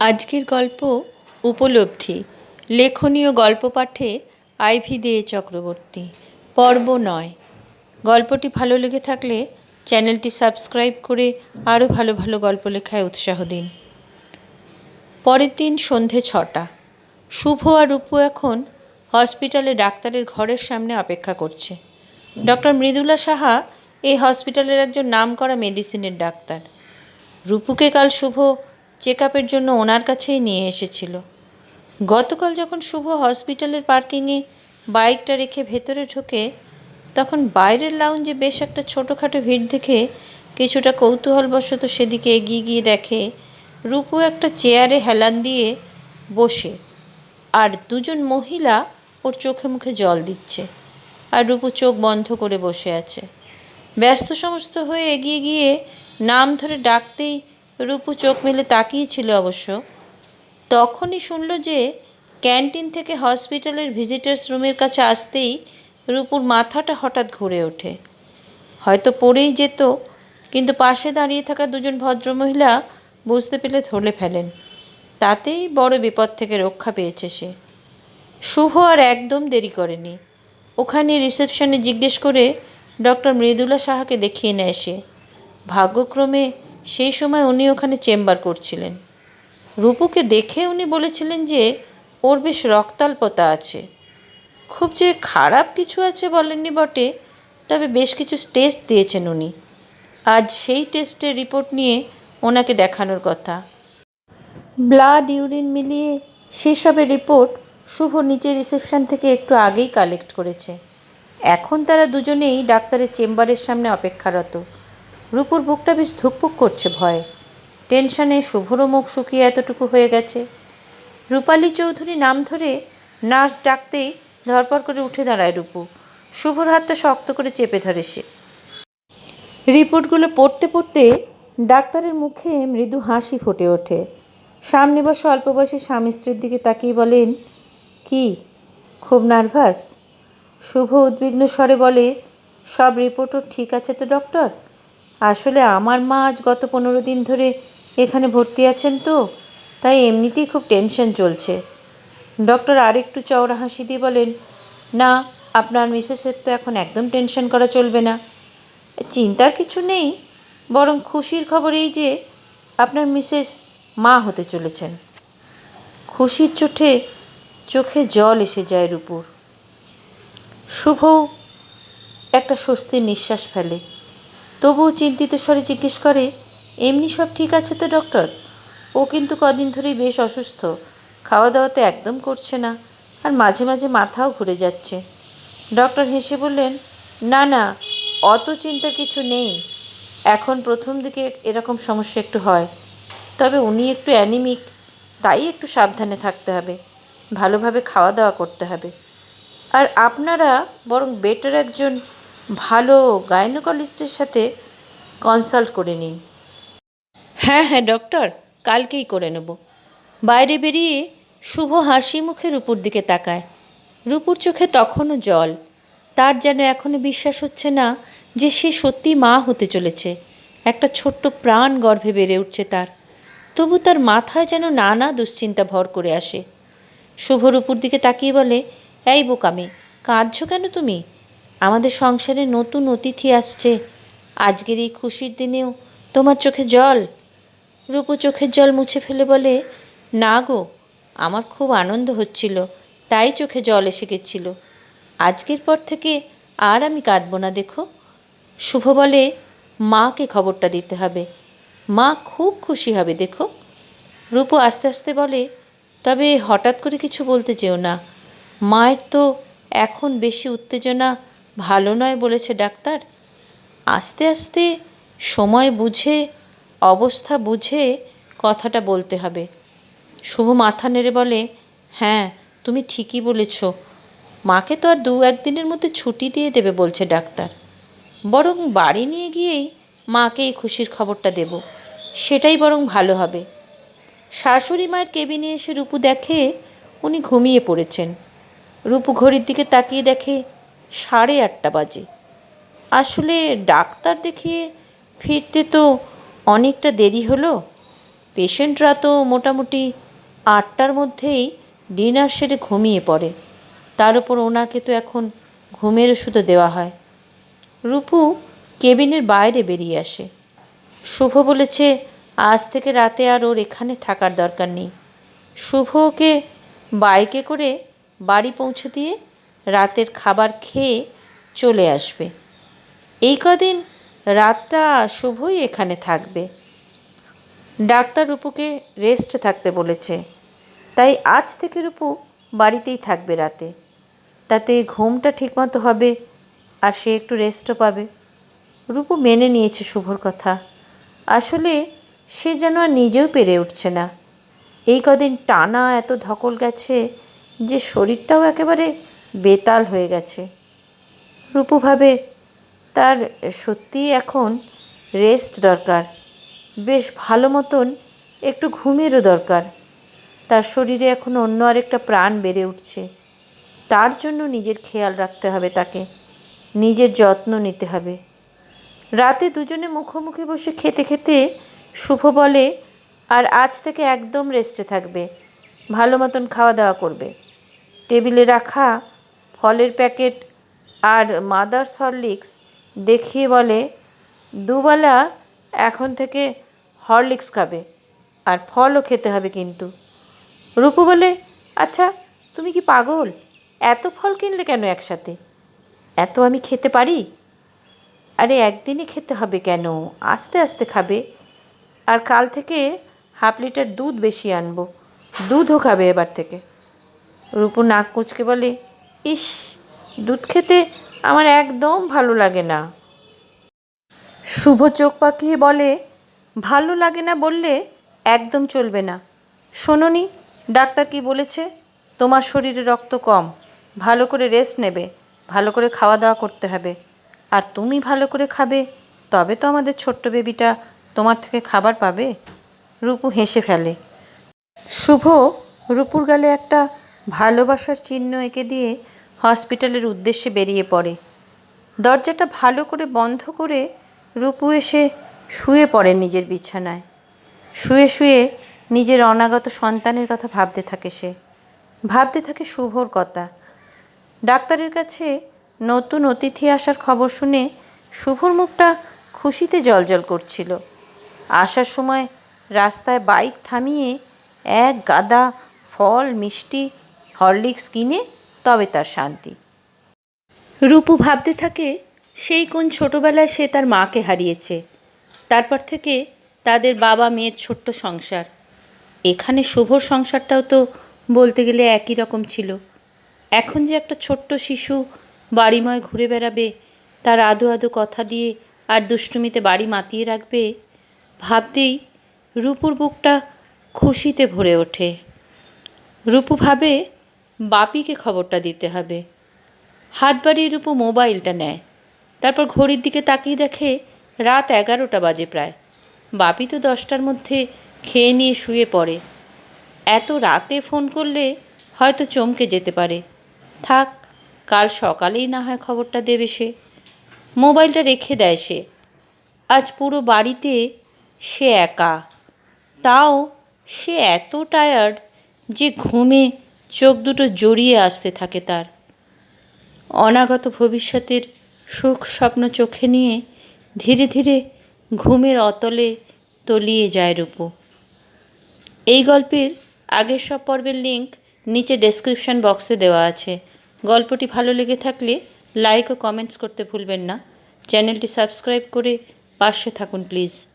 আজকের গল্প উপলব্ধি। লেখনীয় গল্প পাঠে আইভি দে চক্রবর্তী। পর্ব নয়। গল্পটি ভালো লেগে থাকলে চ্যানেলটি সাবস্ক্রাইব করে আরও ভালো ভালো গল্প লেখায় উৎসাহ দিন। পরের দিন সন্ধে ছটা। শুভ আর রূপু এখন হসপিটালে ডাক্তারের ঘরের সামনে অপেক্ষা করছে। ডক্টর মৃদুলা সাহা এই হসপিটালের একজন নামকরা মেডিসিনের ডাক্তার। রূপুকে কাল শুভ চেক আপের জন্য ওনার কাছেই নিয়ে এসেছিল। গতকাল যখন শুভ হসপিটালের পার্কিংয়ে বাইকটা রেখে ভেতরে ঢোকে, তখন বাইরের লাউঞ্জে বেশ একটা ছোটোখাটো ভিড় দেখে কিছুটা কৌতূহলবশত সেদিকে এগিয়ে গিয়ে দেখে, রূপু একটা চেয়ারে হেলান দিয়ে বসে, আর দুজন মহিলা ওর চোখে মুখে জল দিচ্ছে, আর রূপু চোখ বন্ধ করে বসে আছে। ব্যস্ত সমস্ত হয়ে এগিয়ে গিয়ে নাম ধরে ডাকতেই রূপু চোখ মেলে তাকিয়েছিল অবশ্য। তখনই শুনল যে ক্যান্টিন থেকে হসপিটালের ভিজিটার্স রুমের কাছে আসতেই রূপুর মাথাটা হঠাৎ ঘুরে ওঠে। হয়তো পড়েই যেত, কিন্তু পাশে দাঁড়িয়ে থাকা দুজন ভদ্রমহিলা বুঝতে পেলে ধরে ফেলেন। তাতেই বড় বিপদ থেকে রক্ষা পেয়েছে সে। শুভ আর একদম দেরি করেনি। ওখানে রিসেপশনে জিজ্ঞেস করে ডক্টর মৃদুলা সাহাকে দেখিয়ে নেয় সে। ভাগ্যক্রমে সেই সময় উনি ওখানে চেম্বার করছিলেন। রূপুকে দেখে উনি বলেছিলেন যে, ওর বেশ রক্তাল্পতা আছে। খুব যে খারাপ কিছু আছে বলেননি বটে, তবে বেশ কিছু টেস্ট দিয়েছেন উনি। আজ সেই টেস্টের রিপোর্ট নিয়ে ওনাকে দেখানোর কথা। ব্লাড, ইউরিন মিলিয়ে সেসবের রিপোর্ট শুভ নিচে রিসেপশন থেকে একটু আগেই কালেক্ট করেছে। এখন তারা দুজনেই ডাক্তারের চেম্বারের সামনে অপেক্ষারত। রূপুর বুকটা বেশ ধুকপুক করছে ভয়ে। টেনশনে শুভরও মুখ শুকিয়ে এতটুকু হয়ে গেছে। রূপালী চৌধুরী নাম ধরে নার্স ডাকতেই ধরপড় করে উঠে দাঁড়ায় রূপু। শুভর হাতটা শক্ত করে চেপে ধরে সে। রিপোর্টগুলো পড়তে পড়তে ডাক্তারের মুখে মৃদু হাসি ফুটে ওঠে। সামনে বসে অল্প বয়সী স্বামী স্ত্রীর দিকে তাকিয়ে বলেন, কি? খুব নার্ভাস? শুভ উদ্বিগ্ন স্বরে বলে, সব রিপোর্টও ঠিক আছে তো, ডক্টর? আসলে আমার মা আজ গত পনেরো দিন ধরে এখানে ভর্তি আছেন তো, তাই এমনিতেই খুব টেনশন চলছে। ডক্টর আর একটু চওড়া হাসি দিয়ে বলেন, না, আপনার মিসেসের তো এখন একদম টেনশন করা চলবে না। চিন্তার কিছু নেই, বরং খুশির খবর এই যে, আপনার মিসেস মা হতে চলেছেন। খুশির চোটে চোখে জল এসে যায় রূপুর। শুভ একটা স্বস্তির নিঃশ্বাস ফেলে। তবুও চিন্তিত স্বরে জিজ্ঞেস করে, এমনি সব ঠিক আছে তো, ডক্টর? ও কিন্তু কদিন ধরেই বেশ অসুস্থ। খাওয়া দাওয়া তো একদম করছে না, আর মাঝে মাঝে মাথাও ঘুরে যাচ্ছে। ডক্টর হেসে বললেন, না না, অত চিন্তার কিছু নেই। এখন প্রথম দিকে এরকম সমস্যা একটু হয়। তবে উনি একটু অ্যানিমিক, তাই একটু সাবধানে থাকতে হবে। ভালোভাবে খাওয়া দাওয়া করতে হবে। আর আপনারা বরং বেটার একজন ভালো গাইনোকলিস্টের সাথে কনসাল্ট করে নিন। হ্যাঁ হ্যাঁ ডক্টর কালকেই করে নেব। বাইরে বেরিয়ে শুভ হাসি মুখে রূপুর দিকে তাকায়। রূপুর চোখে তখনও জল। তার যেন এখনও বিশ্বাস হচ্ছে না যে সে সত্যি মা হতে চলেছে। একটা ছোট্ট প্রাণ গর্ভে বেড়ে উঠছে তার। তবু তার মাথায় যেন নানা দুশ্চিন্তা ভর করে আসে। শুভ রূপুর দিকে তাকিয়ে বলে, এই বোকামে, কাঁদছো কেন তুমি? আমাদের সংসারে নতুন অতিথি আসছে। আজকের এই খুশির দিনেও তোমার চোখে জল। রূপু চোখের জল মুছে ফেলে বলে, না গো, আমার খুব আনন্দ হচ্ছিল, তাই চোখে জল এসে গেছিল। আজকের পর থেকে আর আমি কাঁদবো না দেখো। শুভ বলে, মাকে খবরটা দিতে হবে। মা খুব খুশি হবে, দেখো। রূপু আস্তে আস্তে বলে, তবে হঠাৎ করে কিছু বলতে চেও না। মায়ের তো এখন বেশি উত্তেজনা ভালো নয় বলেছে ডাক্তার। আস্তে আস্তে সময় বুঝে, অবস্থা বুঝে কথাটা বলতে হবে। শুভ মাথা নেড়ে বলে হ্যাঁ তুমি ঠিকই বলেছ। মাকে তো আর দু একদিনের মধ্যে ছুটি দিয়ে দেবে, বলছে ডাক্তার। বরং বাড়ি নিয়ে গিয়েই মাকে এই খুশির খবরটা দেব। সেটাই বরং ভালো হবে। শাশুড়ি মায়ের কেবিনে এসে রূপু দেখে উনি ঘুমিয়ে পড়েছেন। রূপু ঘড়ির দিকে তাকিয়ে দেখে সাড়ে আটটা বাজে। আসলে ডাক্তার দেখিয়ে ফিরতে তো অনেকটা দেরি হলো। পেশেন্টরা তো মোটামুটি আটটার মধ্যেই ডিনার সেরে ঘুমিয়ে পড়ে। তার উপর ওনাকে তো এখন ঘুমের ওষুধও দেওয়া হয়। রূপু কেবিনের বাইরে বেরিয়ে আসে। শুভ বলেছে, আজ থেকে রাতে আর ওর এখানে থাকার দরকার নেই। শুভ ওকে বাইকে করে বাড়ি পৌঁছে দিয়ে রাতের খাবার খেয়ে চলে আসবে। এই কদিন রাতটা শুভই এখানে থাকবে। ডাক্তার রূপুকে রেস্ট থাকতে বলেছে। তাই আজ থেকে রূপু বাড়িতেই থাকবে রাতে। তাতে ঘুমটা ঠিকমতো হবে আর সে একটু রেস্টও পাবে। রূপু মেনে নিয়েছে শুভর কথা। আসলে সে যেন আর নিজেও পেরে উঠছে না। এই কদিন টানা এত ধকল গেছে যে শরীরটাও একেবারে বেতাল হয়ে গেছে। রূপু ভাবে, তার সত্যিই এখন রেস্ট দরকার। বেশ ভালো মতন একটু ঘুমেরও দরকার। তার শরীরে এখন অন্য আরেকটা প্রাণ বেড়ে উঠছে। তার জন্য নিজের খেয়াল রাখতে হবে তাকে। নিজের যত্ন নিতে হবে। রাতে দুজনে মুখোমুখি বসে খেতে খেতে শুভ বলে, আর আজ থেকে একদম রেস্টে থাকবে। ভালো মতন খাওয়া দাওয়া করবে। টেবিলে রাখা ফলের প্যাকেট আর মাদার্স হরলিক্স দেখিয়ে বলে, দুবেলা এখন থেকে হরলিক্স খাবে আর ফলও খেতে হবে কিন্তু। রূপু বলে আচ্ছা তুমি কি পাগল? এত ফল কিনলে কেন একসাথে? এত আমি খেতে পারি? আরে একদিনই খেতে হবে কেন? আস্তে আস্তে খাবে। আর কাল থেকে হাফ লিটার দুধ বেশি আনব। দুধও খাবে এবার থেকে। রূপু নাক কুচকে বলে ইস, দুধ খেতে আমার একদম ভালো লাগে না। শুভ চোখ পাকিয়ে বলে, ভালো লাগে না বললে একদম চলবে না। শোনোনি, ডাক্তার কি বলেছে? তোমার শরীরে রক্ত কম, ভালো করে রেস্ট নেবে, ভালো করে খাওয়া দাওয়া করতে হবে। আর তুমি ভালো করে খাবে, তবে তো আমাদের ছোট্ট বেবিটা তোমার থেকে খাবার পাবে? রূপু হেসে ফেলে। শুভ রূপুর গালে একটা ভালোবাসার চিহ্ন এঁকে দিয়ে হসপিটালের উদ্দেশ্যে বেরিয়ে পড়ে। দরজাটা ভালো করে বন্ধ করে রূপু এসে শুয়ে পড়ে নিজের বিছানায়। শুয়ে শুয়ে নিজের অনাগত সন্তানের কথা ভাবতে থাকে সে। ভাবতে থাকে শুভর কথা। ডাক্তারের কাছে নতুন অতিথি আসার খবর শুনে শুভর মুখটা খুশিতে জলজল করছিল। আসার সময় রাস্তায় বাইক থামিয়ে এক গাদা ফল, মিষ্টি হরলিক্স কিনে তবে তার শান্তি। রূপু ভাবতে থাকে, সেই কোন ছোটবেলায় সে তার মাকে হারিয়েছে। তারপর থেকে তাদের বাবা মেয়ের ছোট্ট সংসার। এখানে শুভর সংসারটাও তো বলতে গেলে একই রকম ছিল। এখন যে একটা ছোট্ট শিশু বাড়িময় ঘুরে বেড়াবে, তার আদো আদো কথা দিয়ে আর দুষ্টুমিতে বাড়ি মাতিয়ে রাখবে, ভাবতেই রূপুর বুকটা খুশিতে ভরে ওঠে। রূপু ভাবে বাপিকে খবরটা দিতে হবে। হাত বাড়িয়ে রূপু মোবাইলটা নেয়। তারপর ঘড়ির দিকে তাকিয়ে দেখে রাত এগারোটা বাজে প্রায়। বাপি তো দশটার মধ্যে খেয়ে নিয়ে শুয়ে পড়ে। এত রাতে ফোন করলে হয়তো চমকে যেতে পারে। থাক, কাল সকালেই না হয় খবরটা দেবে সে। মোবাইলটা রেখে দেয় সে। আজ পুরো বাড়িতে সে একা। তাও সে এত টায়ার্ড যে ঘুমে চোখ দুটো জড়িয়ে আসতে থাকে তার। অনাগত ভবিষ্যতের সুখ স্বপ্ন চোখে নিয়ে ধীরে ধীরে ঘুমের অতলে তলিয়ে যায় রূপু। এই গল্পের আগের সব পর্বের লিঙ্ক নিচে ডেসক্রিপশন বক্সে দেওয়া আছে। গল্পটি ভালো লেগে থাকলে লাইক ও কমেন্টস করতে ভুলবেন না। চ্যানেলটি সাবস্ক্রাইব করে পাশে থাকুন প্লিজ।